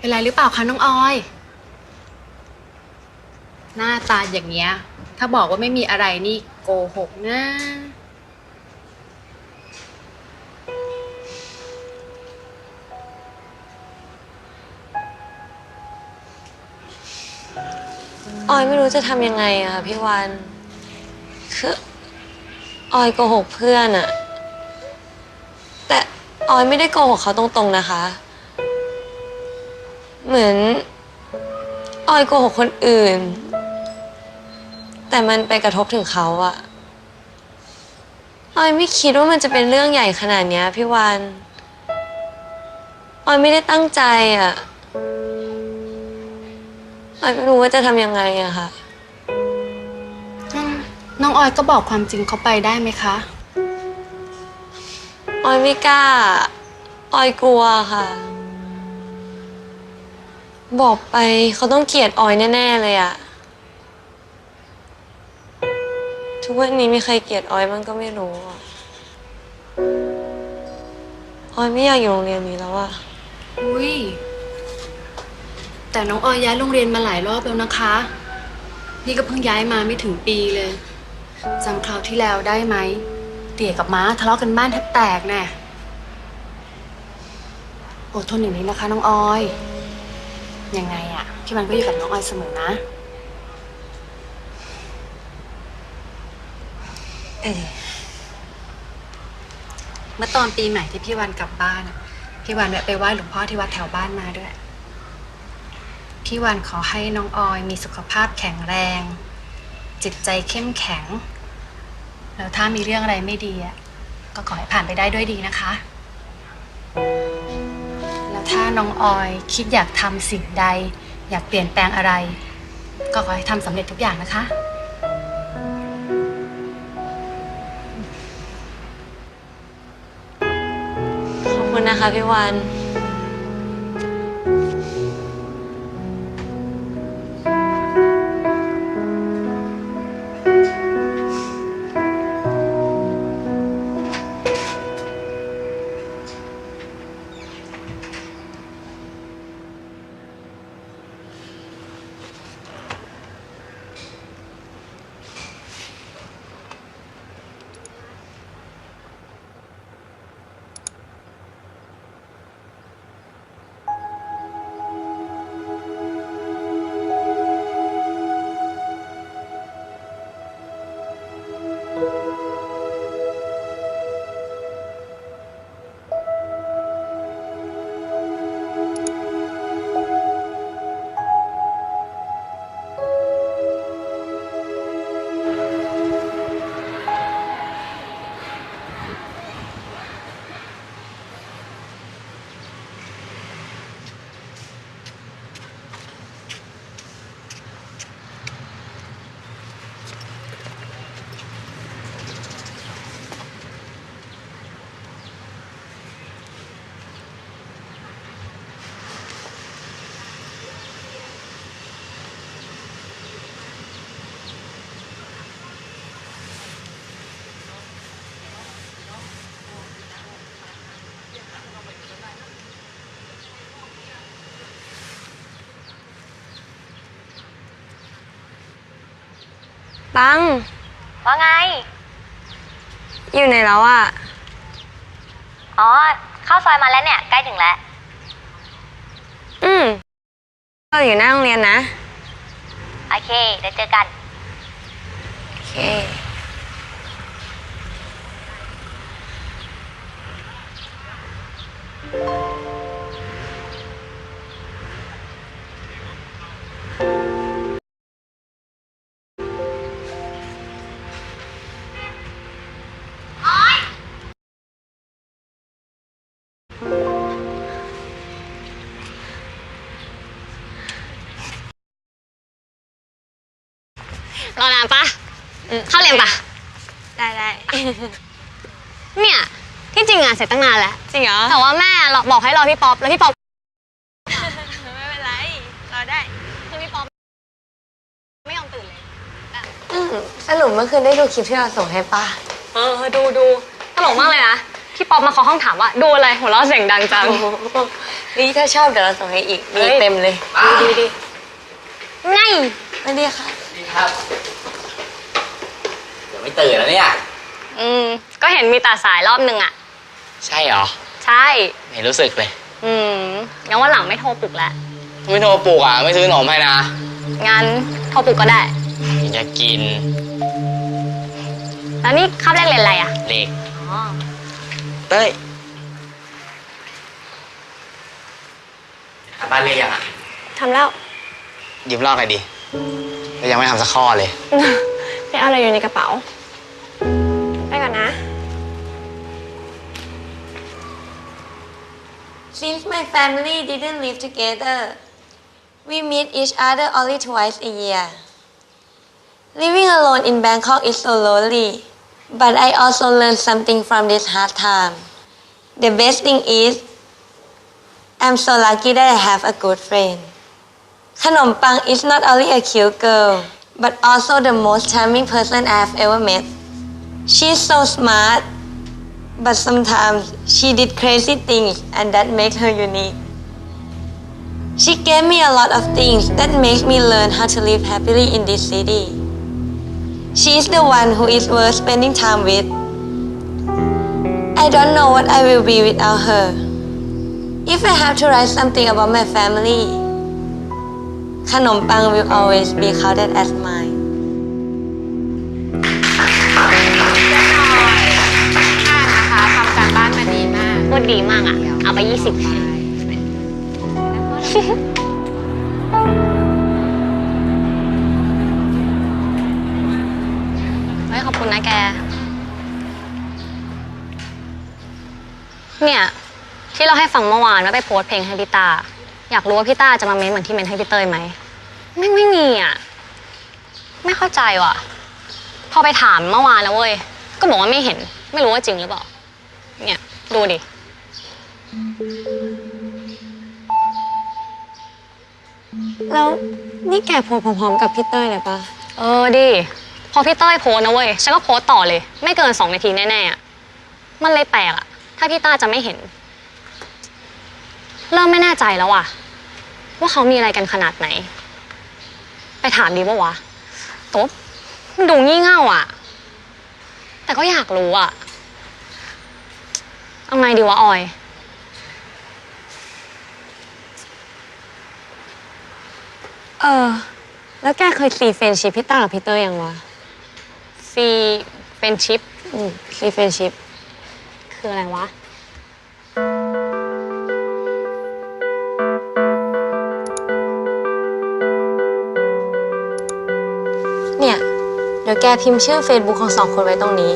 เป็นไรหรือเปล่าคะน้องออย หน้าตาอย่างเงี้ย ถ้าบอกว่าไม่มีอะไรนี่โกหกนะ ออยไม่รู้จะทำยังไงอะค่ะพี่วันคือออยโกหกเพื่อนอะแต่ออยไม่ได้โกหกเขาตรงๆนะคะ เหมือนออยโกหกคนอื่น แต่มันไปกระทบถึงเขาอะออยไม่คิดว่ามันจะเป็นเรื่องใหญ่ขนาดเนี้ยพี่วันออยไม่ได้ตั้งใจอะออยไม่รู้ว่าจะทำยังไงอะค่ะน้องออยก็บอกความจริงเขาไปได้ไหมคะ ออยไม่กล้า ออยกลัวค่ะ บอกไปเขาต้องเกลียดออยแน่ ๆ เลยอะทุกวันนี้มีใครเกลียดออยมันก็ไม่รู้อะออยไม่อยากอยู่โรงเรียนนี้แล้วอะอุ้ยแต่น้องออยย้ายโรงเรียนมาหลายรอบแล้วนะคะ นี่ก็เพิ่งย้ายมาไม่ถึงปีเลยจำคราวที่แล้วได้ไหม เตี่ยกับม้าทะเลาะกันบ้านแทบแตกแน่อดทนอย่างนี้นะคะ น้องออย ยังไงอะพี่วันก็อยู่กับน้องออยเสมอนะ เออ เมื่อตอนปีใหม่ที่พี่วันกลับบ้านอะพี่วันแวะไปไหว้หลวงพ่อที่วัดแถวบ้านมาด้วย พี่วันขอให้น้องออยมีสุขภาพแข็งแรง จิตใจเข้มแข็ง แล้วถ้ามีเรื่องอะไรไม่ดีอะก็ขอให้ผ่านไปได้ด้วยดีนะคะ ถ้าน้องออยคิดอยากทำสิ่งใด อยากเปลี่ยนแปลงอะไร ก็ขอให้ทำสำเร็จทุกอย่างนะคะ ขอบคุณนะคะพี่วัน ตัง ว่าไง อยู่ไหนแล้วอะอ๋อ เข้าซอยมาแล้วเนี่ย ใกล้ถึงแล้ว อืมเราอยู่หน้าโรงเรียนนะ โอเค เดี๋ยวเจอกัน โอเค รอนานปะอืมเข้าเรียนปะได้ได้เนี่ยที่จริงอะเสร็จตั้งนานแล้วจริงเหรอแต่ว่าแม่เราบอกให้รอพี่ป๊อปแล้วพี่ป๊อปไม่เป็นไรรอได้คือพี่ป๊อปไม่ยอมตื่นเลยสรุปเมื่อคืนได้ดูคลิปที่เราส่งให้ป้าเออดูดูตลกมากเลยนะพี่ป๊อปมาเคาะห้องถามว่าดูอะไรหัวเราะเสียงดังจังนี่ถ้าชอบเดี๋ยวเราส่งให้อีกเฮ้มียเต็มเลยดีดีไงไม่ดีค่ะดี ครับเดี๋ยวไม่ตื่นแล้วเนี่ย อืม ก็เห็นมีตาสายรอบหนึ่งอะใช่เหรอ ใช่ ไม่รู้สึกเลย อืมงั้นวันหลังไม่โทรปลุกแล้ว ไม่โทรปลุกอะ ไม่ซื้อขนมให้นะ งั้นโทรปลุกก็ได้ อยากกิน แล้วนี่คาบแรกเรียนอะไรอะเล็ก อ๋อ เต้ยทำบ้านเรียกยังอะ ทำแล้ว ยืมลอกหน่อยดิ เรายังไม่ทำสักข้อเลย ไปเอาอะไรอยู่ในกระเป๋า ไปก่อนนะ Since my family didn't live together, we meet each other only twice a year. Living alone in Bangkok is so lonely, but I also learned something from this hard time. The best thing is, I'm so lucky that I have a good friend. Khanom Pang is not only a cute girl, but also the most charming person I've ever met. She's so smart, but sometimes she did crazy things and that makes her unique. She gave me a lot of things that makes me learn how to live happily in this city. She is the one who is worth spending time with. I don't know what I will be without her. If I have to write something about my family, Khanom Pang will always be counted as mine. นะคะทำการบ้านมาดีมากพูดดีมากอะเอาไปยี่สิบแทนเฮ้ยขอบคุณนะแก เนี่ย ที่เราให้ฟังเมื่อวานว่าไปโพสต์เพลงให้พี่ตา อยากรู้ว่าพี่ตาจะมาเม้นเหมือนที่เม้นให้พี่เต้ยไหมไม่ไม่มีอะ ไม่เข้าใจว่ะ พอไปถามเมื่อวานแล้วเว้ย ก็บอกว่าไม่เห็น ไม่รู้ว่าจริงหรือเปล่า เนี่ย ดูดิ แล้วนี่แกโพสต์พร้อมๆกับพี่เต้ยเลยปะเออดิ พอพี่เต้ยโพสต์นะเว้ย ฉันก็โพสต์ต่อเลย ไม่เกินสองนาทีแน่ๆอะมันเลยแปลกอะถ้าพี่ต้าจะไม่เห็น เริ่มไม่แน่ใจแล้วอะว่าเขามีอะไรกันขนาดไหน ไปถามดีปะวะแต๊บมันดูงี่เง่าอะแต่ก็อยากรู้อะเอาไงดีวะออย เออ แล้วแกเคยซีเฟรนชิพพี่ต้ากับพี่เต้ยยังวะซีเป็นชิปอืมซีเฟรนชิพคืออะไรวะ ดี๋ยวแกพิมพ์ชื่อ Facebook ของสองคนไว้ตรงนี้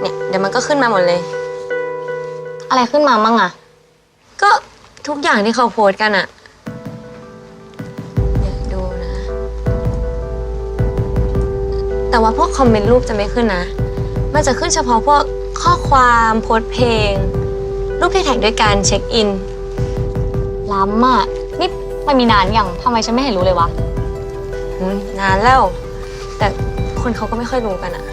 เนี่ยเดี๋ยวมันก็ขึ้นมาหมดเลย อะไรขึ้นมามั่งอะก็ทุกอย่างที่เขาโพสต์กันอะเนี่ยดูนะ แต่ว่าพวกคอมเมนต์รูปจะไม่ขึ้นนะ มันจะขึ้นเฉพาะพวกข้อความโพสต์เพลง รูปที่แท็กด้วยการเช็คอิน ล้ำอะนี่มันมีนานยังทำไมฉันไม่เห็นรู้เลยวะ นานแล้ว แต่คนเขาก็ไม่ค่อยรู้กันอะ